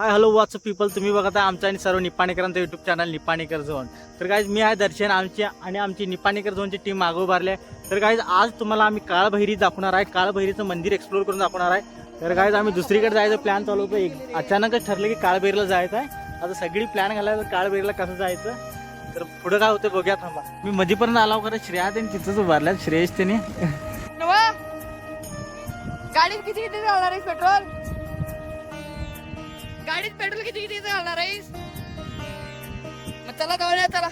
Hi hello what's people तुम्ही बघत आहे आमचा आणि सर्व निपाणीकरांचं यूट्यूब चॅनल निपाणीकर झोन तर काहीच मी आहे दर्शन आमची आणि आमची निपाणीकर झोनची टीम मागं उभारली आहे. तर काहीच आज तुम्हाला आम्ही काळभैरी दाखवणार आहे. काळभैरीचं मंदिर एक्सप्लोर करून दाखवणार आहे. तर काहीच आम्ही दुसरीकडे जायचं प्लॅन चालू होतो. एक अचानकच ठरलं की काळभैरीला जायचं आहे. आता सगळी प्लॅन घालायचं काळभैरीला कसं जायचं? तर पुढं काय होतं बघूया थांबा. मी मधीपर्यंत आलो खरं श्रेया त्यांनी तिथंच उभारल्या श्रेयस त्यांनी. गाडीत किती किती पेट्रोल? गाडीत पेट्रोल किती किती घालणार आहेस? मग चला जाऊया चला.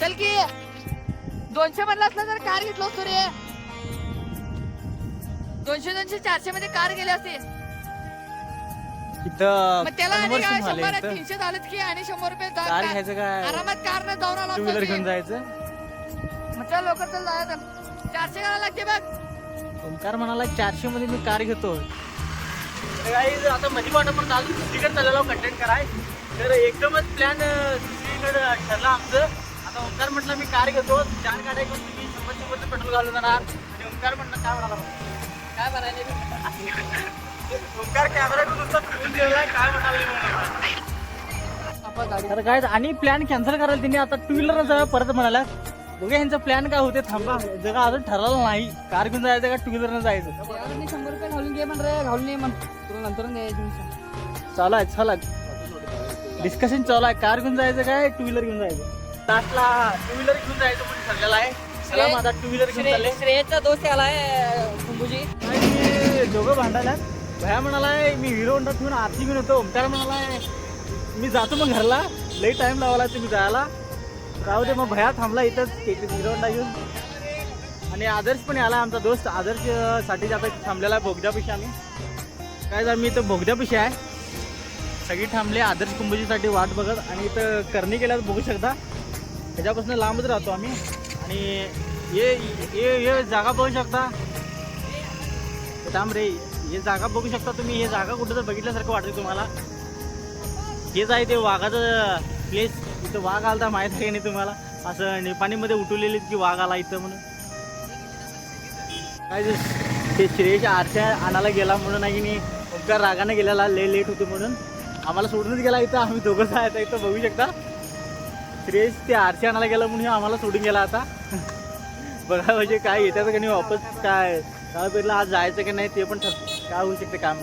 चल की. दोनशे मधला असला तर कार घेतलो असतो रे. दोनशे दोनशे चारशे मध्ये कार गेली असते. इथं मग त्याला आणि conversion काय झालंय शंभर इथं. तीनशे झालेत की आणि शंभर रुपये जा- कार घ्यायचं काय? आरामात कार न जाऊन आला टू असतो व्हीलर की. घेऊन जायचं? मग चल लवकर चल जाऊया चल. चारशे घालायला लागते बघ. ओंकार म्हणाला चारशे मध्ये मी कार घेतो तर guys, आता मध्ये वाटप अजून दुसरीकडे चाललेलो कंटेंट कराय. तर एकदमच प्लॅन दुसरीकडे ठरला आमचं. आता ओंकार म्हटलं मी कार घेतो. चार गाड्या घेऊन तुम्ही शंभर शंभरचं पेट्रोल घालून जाणार. आणि ओंकार म्हटलं काय म्हणाला काय म्हणायला ओंकार कॅमेरा घेऊन नुसता फिरून ठेवला काय म्हणाले आपण तर काय आणि प्लॅन कॅन्सल करायला तिने आता टू व्हीलर जाऊया परत म्हणाला. दोघे ह्यांचा प्लॅन काय होते. थांबा. जगा अजून ठरवलं नाही. कार घेऊन जायचं का टू व्हीलरनं जायचं? शंभर रुपये घालून घे म्हण रे. घालून ये म्हण. नंतर चालू आहे चला डिस्कशन चालू आहे. कार घेऊन जायचं काय? टू व्हीलर घेऊन जायचं. लास्टला टू व्हीलर घेऊन जायचं म्हणून ठरलेलं आहे. चला आता टू व्हीलर घेऊन चालले. श्रेयचा दोस्त आलाय कुंभूजी. दोघं भांडायला भया म्हणालाय मी हिरो होंडा ठेवून आरती घेऊन होतो ओमकार म्हणालाय मी जातो मग घरला. लई टाइम लावला तुम्ही जायला. राहू दे मग भया थांबला इथंच. हिरो होंडा घेऊन. आणि आदर्श पण आला आमचा दोस्त. आदर्शसाठी आता थांबलेला आहे. बोगद्यापाशी आम्ही. काय झालं मी इथं बोगद्यापाशी आहे. सगळी थांबले आदर्श कुंभजीसाठी वाट बघत आणि इथं करणी केल्यास बघू शकता. त्याच्यापासून लांबच राहतो आम्ही. आणि ये ये ये जागा बघू शकता. थांब रे हे जागा बघू शकता तुम्ही. हे जागा कुठं तर बघितल्यासारखं वाटेल तुम्हाला. हेच आहे ते वाघाचं प्लेस इथं वाघ आलता माहीत आहे नाही तुम्हाला? असं निपाणीमध्ये उठवलेली की वाघ आला इथं म्हणून. काय ते श्रेयश आरशा आणायला गेला म्हणून नाही की नाही? ओंकार रागाने गेलेला ले लेट होते म्हणून. आम्हाला सोडूनच गेला इथं आम्ही दोघंच आहेत इथं बघू शकता. श्रेयश ते आरच्या आणायला गेला म्हणून आम्हाला सोडून गेला आता. बघा म्हणजे काय येतात का नाही वापस काय? काळबेरीला आज जायचं की नाही ते पण ठर काय होऊ शकते काम?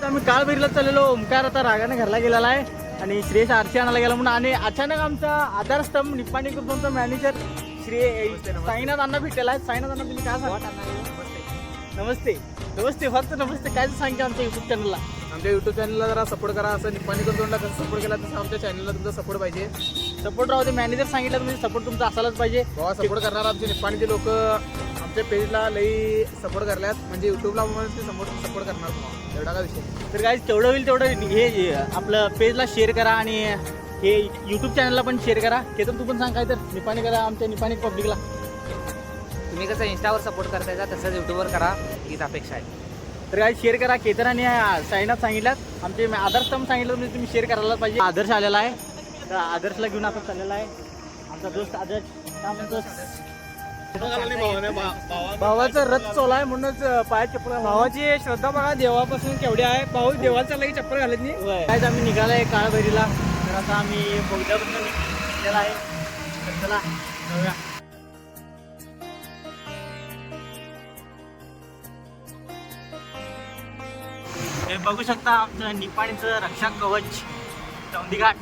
तर आम्ही काळबेरीला चाललेलो ओमकार आता रागाने घरला गेलेला आहे. आणि श्रेयस आरशी आणायला गेला म्हणून आणि अचानक आमचा आधारस्तंभ निपाणी कुटुंबचा मॅनेजर श्री साईनाथ अण्णा भेटलेला आहे. साईनाथ अण्णा तुम्ही काय सांगा नमस्ते. नमस्ते फक्त नमस्ते. काय सांगा आमच्या युट्यूब चॅनलला आमच्या युट्यूब चॅनलला जरा सपोर्ट करा. असं निपाणी करतोंडला कसं सपोर्ट केला तसं आमच्या चॅनलला तुमचा सपोर्ट पाहिजे. सपोर्ट राहू दे. मॅनेजर सांगितलं म्हणजे सपोर्ट तुमचा असायलाच पाहिजे. बाबा सपोर्ट करणार आमचे निपाणीचे लोक. आमच्या पेजला लई सपोर्ट करल्यात. म्हणजे युट्यूबला म्हणून ते सपोर्ट सपोर्ट करणार तुम्हाला. एवढा का विषय तर काय तेवढं होईल तेवढं हे आपलं पेजला शेअर करा आणि हे यूट्यूब चॅनलला पण शेअर करा. केतन तू पण सांग काय तर. निपाणी करा आमच्या निपाणी पब्लिकला तुम्ही कसं इंस्टावर सपोर्ट करताय का तसंच युट्यूबवर करा. हीच अपेक्षा आहे. तर काय शेअर करा. केतन आणि साईनाथ सांगितल्यात. आमचे आदर्शस्तंभ सांगितलं म्हणजे तुम्ही शेअर करायला पाहिजे. आदर्श आलेला आहे. तर आदर्शला घेऊन आता चाललेला आहे. आमचा दोस्त आदर्श. काय म्हणतो? भावाचा रथ चोला आहे म्हणूनच पायात चप्पल. भावाची श्रद्धा बघा देवापासून केवढी आहे. भाऊ देवाला चालला की चप्पल घालत नाही. काय आम्ही निघालाय काळभैरीला. तर आता आम्ही बोगद्यापासून निघालेला आहे. तर चला जाऊया. बघू शकता आमचं निपाणीचं रक्षा कवच चौंदीघाट.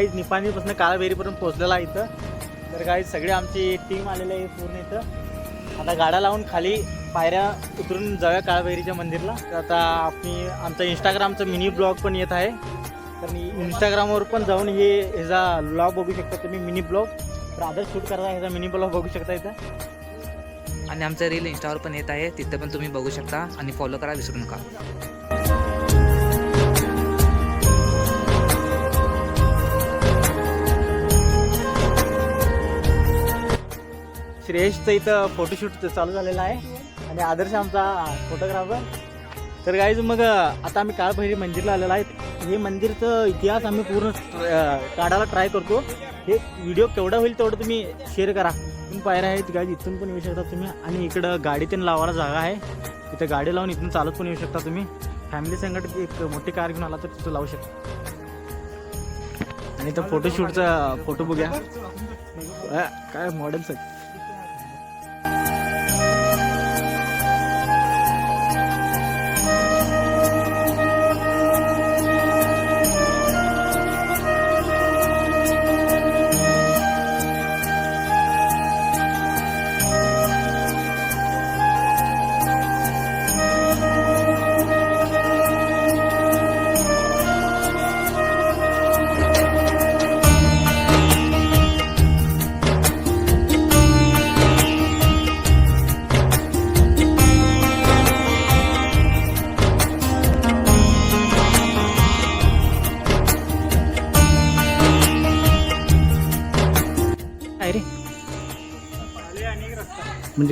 आम्ही गाईज निपाणीपासून काळाबेरीपर्यंत पोहोचलेला आहे इथं. तर गाईज सगळे आमची टीम आलेली आहे पूर्ण इथं. आता गाड्या लावून खाली पायऱ्या उतरून जाऊया काळाबैरीच्या मंदिरला. तर आता आम्ही आमचा इंस्टाग्रामचा मिनी ब्लॉग पण येत आहे. तर मी इंस्टाग्रामवर पण जाऊन हे ह्याचा ब्लॉग बघू शकता तुम्ही मिनी ब्लॉग तर आदर्श शूट करता ह्याचा मिनी ब्लॉग बघू शकता इथं. आणि आमचं रील इंस्टावर पण येत आहे. तिथं पण तुम्ही बघू शकता आणि फॉलो करा विसरू नका. श्रेयसचं इथं फोटोशूट चालू झालेला आहे. आणि आदर्श आमचा फोटोग्राफर तर गाईज मग आता आम्ही काळभैरी मंदिरला आलेलो आहे. हे मंदिरचं इतिहास आम्ही पूर्ण काढायला ट्राय करतो. हे व्हिडिओ केवढा होईल तेवढं तुम्ही शेअर करा. इथून पायऱ्या आहेत गाईज इथून पण येऊ शकता तुम्ही. आणि इकडं गाडी त्यांनी लावायला जागा आहे. इथं गाडी लावून इथून चालत पण येऊ शकता तुम्ही. फॅमिली संकट एक मोठी कार घेऊन आला तर तिथं लावू शकता. आणि इथं फोटोशूटचा फोटो बघूया. काय मॉडेल आहेत.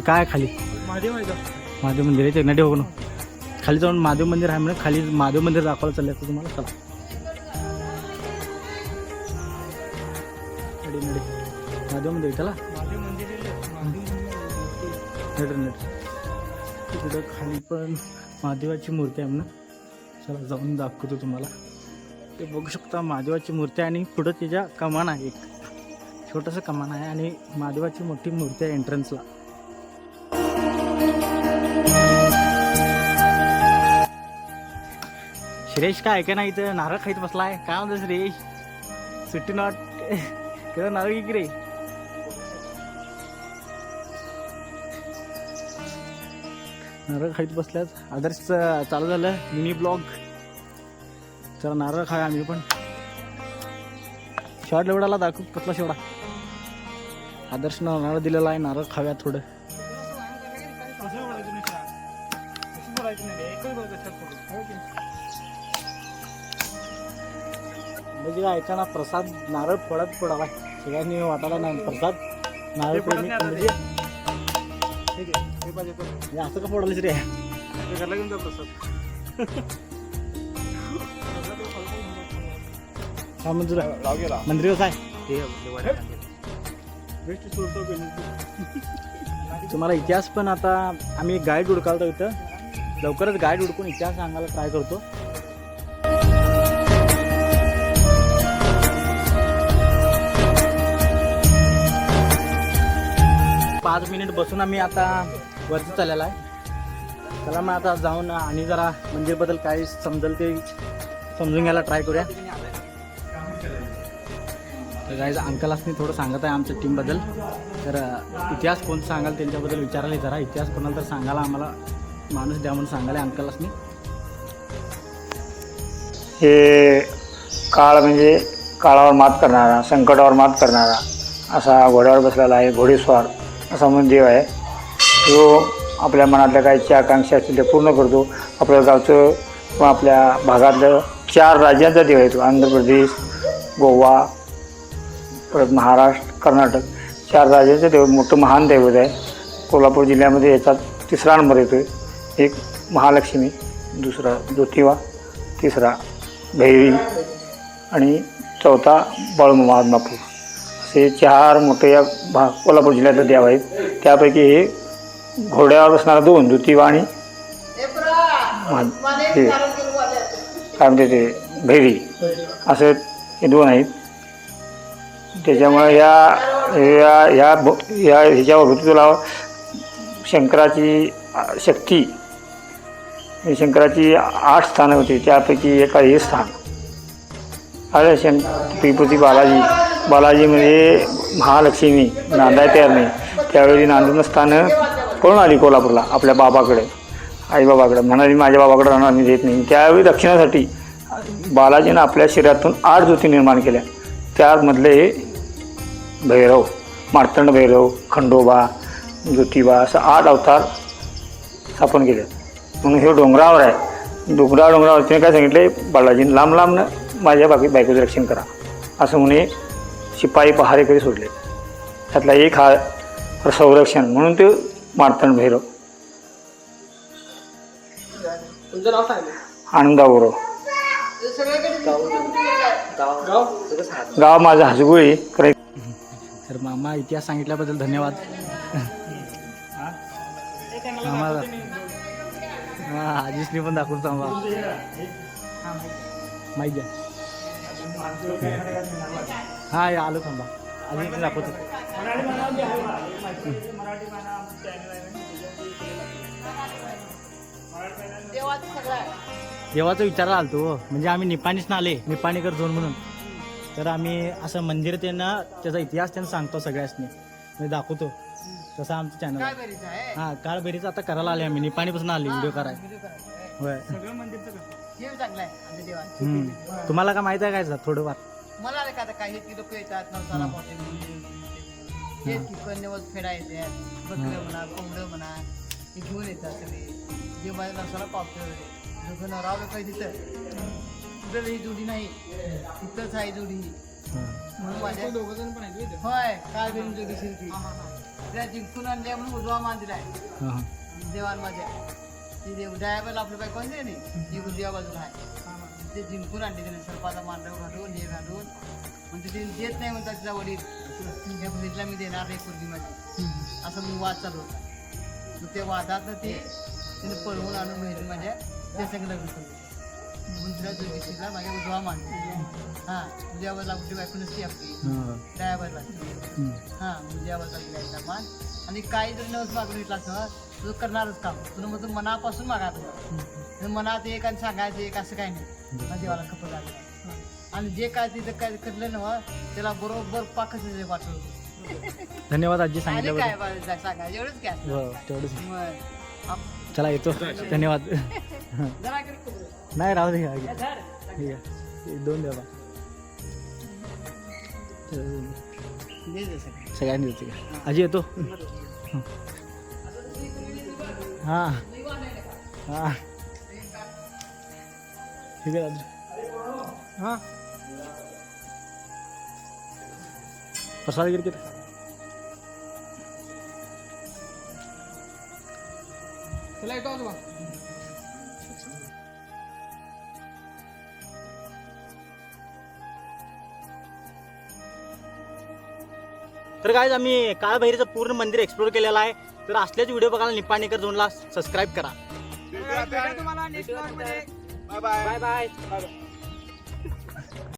काय खाली? महादेव आहे का? महादेव मंदिर आहे ते. नडी बघून खाली जाऊन महादेव मंदिर आहे म्हणजे खाली महादेव मंदिर दाखवायला चाललं असतं तुम्हाला. चला. महादेव मंदिर त्याला? तिकडं खाली पण महादेवाची मूर्ती आहे म्हणा चला जाऊन दाखवतो तुम्हाला. ते बघू शकता महादेवाची मूर्ती आहे आणि पुढं त्याच्या कमान आहे एक. छोटंसं कमान आहे आणि महादेवाची मोठी मूर्ती आहे एंट्रन्सला श्रेष काय ऐका नाही इथं? नारळ खाईत बसलाय. काय म्हणतो श्रेष सुट्टी नॉट किंवा नारळ की रे. नारळ खाईत बसल्यास आदर्श चालू झालं. मिनी ब्लॉग चला नारळ खाय आम्ही पण. शॉर्ट लेवडाला दाखवू कसला शेवडा आदर्श नारळ दिलेला आहे. नारळ खाव्या थोडं. असं बोलायचं नाही म्हणजे काय ऐका ना प्रसाद नारळ फोडत फोडावा सगळ्यांनी वाटायला नाही. प्रसाद नारळ आता म्हणजे ठीक आहे. हे पाहिजे तर. हे असं का फोडायला रे? हे घरला घेऊन जा प्रसाद. हा मंजूर. मंदिर बेनिफिट. तुम्हाला इतिहास पण आता आम्ही गाईड हुडकालतो इथं. लवकरच गाईड हुडकून इतिहास सांगायला ट्राय करतो. पाच मिनिट बसून आम्ही आता वरती चाललेला आहे. चला मग आता जाऊन आणि जरा मंदिरबद्दल काय समजेल ते समजून घ्यायला ट्राय करूया. तर काय अंकल असणे थोडं सांगत आहे आमच्या टीमबद्दल तर इतिहास कोण सांगाल त्यांच्याबद्दल विचारायला जरा. इतिहास कोणाला तर सांगायला आम्हाला माणूस द्या म्हणून सांगायला अंकल असणे हे काळ म्हणजे काळावर मात करणारा संकटावर मात करणारा असा घोड्यावर बसलेला आहे घोडेस्वार. असा म्हणून देव आहे. तो आपल्या मनातल्या काही इच्छा आकांक्षा असतील त्या पूर्ण करतो. आपल्या गावचं किंवा आपल्या भागातलं चार राज्यांचा देव आहे तो. आंध्र प्रदेश गोवा परत महाराष्ट्र कर्नाटक. चार राज्यांचं देव मोठं महान दैवत आहे. कोल्हापूर जिल्ह्यामध्ये याचा तिसरा नंबर येतो आहे एक महालक्ष्मी दुसरा ज्योतिबा तिसरा भैरी आणि चौथा बाळूमामापूर असे चार मोठे या भा कोल्हापूर जिल्ह्यातले देव आहेत. त्यापैकी हे घोड्यावर बसणारा दोन ज्योतिबा आणि हे काय म्हणते ते भेरी. असे हे दोन आहेत. त्याच्यामुळे या या या भ- या ह्याच्यावर ऋतुला शंकराची शक्ती शंकराची आठ स्थानं होती. त्यापैकी एका हे स्थान. अरे शं तिरुपती बालाजी. बालाजी म्हणजे महालक्ष्मी नांदाय तयार नाही त्यावेळी नांदून असताना पळून आली कोल्हापूरला? आपल्या बाबाकडे आईबाबाकडे. म्हणाली माझ्या बाबाकडे राहणार मी देत नाही. त्यावेळी दक्षिणासाठी बालाजीनं आपल्या शरीरातून आठ ज्योती निर्माण केल्या. त्यामधले हे भैरव मार्तंड भैरव खंडोबा ज्योतिबा असं आठ अवतार स्थापन केले. म्हणून हे डोंगरावर आहे. डोंगरा डोंगरावर तिने काय सांगितले? बालाजीनं लांब लांब माझ्या बाकी बायकोचं रक्षण करा. असं म्हणे शिपाई पहारेकरी सोडले. त्यातला एक हा संरक्षण म्हणून ते मार्तंड भैरव. तुमचं नाव सांगितलं आनंदाबरोबर गाव माझं हसगुळी. क्रय तर मामा इतिहास सांगितल्याबद्दल धन्यवाद. मामा हा आजीसनी पण दाखवून थांबा माहीत द्या हा या आलो थांबा. आजी दाखवतो. देवाचं विचारायला आलतो हो. म्हणजे आम्ही निपाणीच ना आले निपाणीकर झोन म्हणून. तर आम्ही असं मंदिर त्यांना त्याचा इतिहास त्यांना सांगतो सगळ्यासनी. मी दाखवतो. तसं आमचं चॅनल हा काळ बेरीचं आता करायला आले आम्ही. निपाणीपासून आले व्हिडिओ कराय व्हिडिओ करायचं. होय. हे चांगलं आहे आमच्या देवाचं हम्म. तुम्हाला काय माहीत आहे काय सर थोडंफार? मला नाही का आता काही की लोक येतात नवसाला मोठे हे की कन्यावर फेडा येतात. बकरं म्हणा कोंबडं म्हणा हे घेऊन येतात सगळे. जे माझ्या नवसाला पावतं दोघं नवरा काही तिथं. तिथं ही जोडी नाही. तिथंच आहे जोडी. म्हणून माझ्या दोघं जण पण आहेत होय. काय घेऊन जोडी शिरती त्या जिंकून आणल्या म्हणून उजवा मान दिलाय देवान माझ्या. ती देव डायबाला आपलं काय कोण नाही जी उजव्या बाजूला आहे. ते जिंकून आणली त्याने सर्पाचा मांडव घालून हे घालून. म्हणजे ते देत नाही म्हणतात तिचा वडील. या बहिणीला मी देणार नाही पूर्वी माझी असं मी वाद चालू होता. मग ते वादात ते तिने पळवून आणून बहिणी माझ्या ते संग लग्न दुसऱ्या जोगेशीला माझ्या उजवा मांडव हां बाजूला उजवी बायको नसते आपली. असते. हां दिलायचा मान आणि काही जरी नवस मागून घेतला असं तुझं करणारच काम. तुला मग तू मनापासून मागायचं मनात एक आणि सांगायचं एक असं काही नाही. माझ्या देवाला खपत लागलं आणि जे काय तिथं काय करलं ना त्याला बरोबर पाकच पाठवलं धन्यवाद आजी सांगितल्याबद्दल. काय बा- सांगायचं एवढंच काय? हो तेवढंच. चला येतो. धन्यवाद. नाही राहू दे आहे. एक दोन द्या. सगळ्यांनी देते का? आजी येतो. हा. हा. ठीक आहे हां. प्रसाद वगैरे किती? चला येतो आजोबा तर काय आम्ही काळभैरीचं पूर्ण मंदिर एक्सप्लोर केलेलं आहे. तर असल्याच व्हिडिओ बघायला निपाणीकर झोनला सबस्क्राईब करा. तुम्हाला नेक्स्ट बाय बाय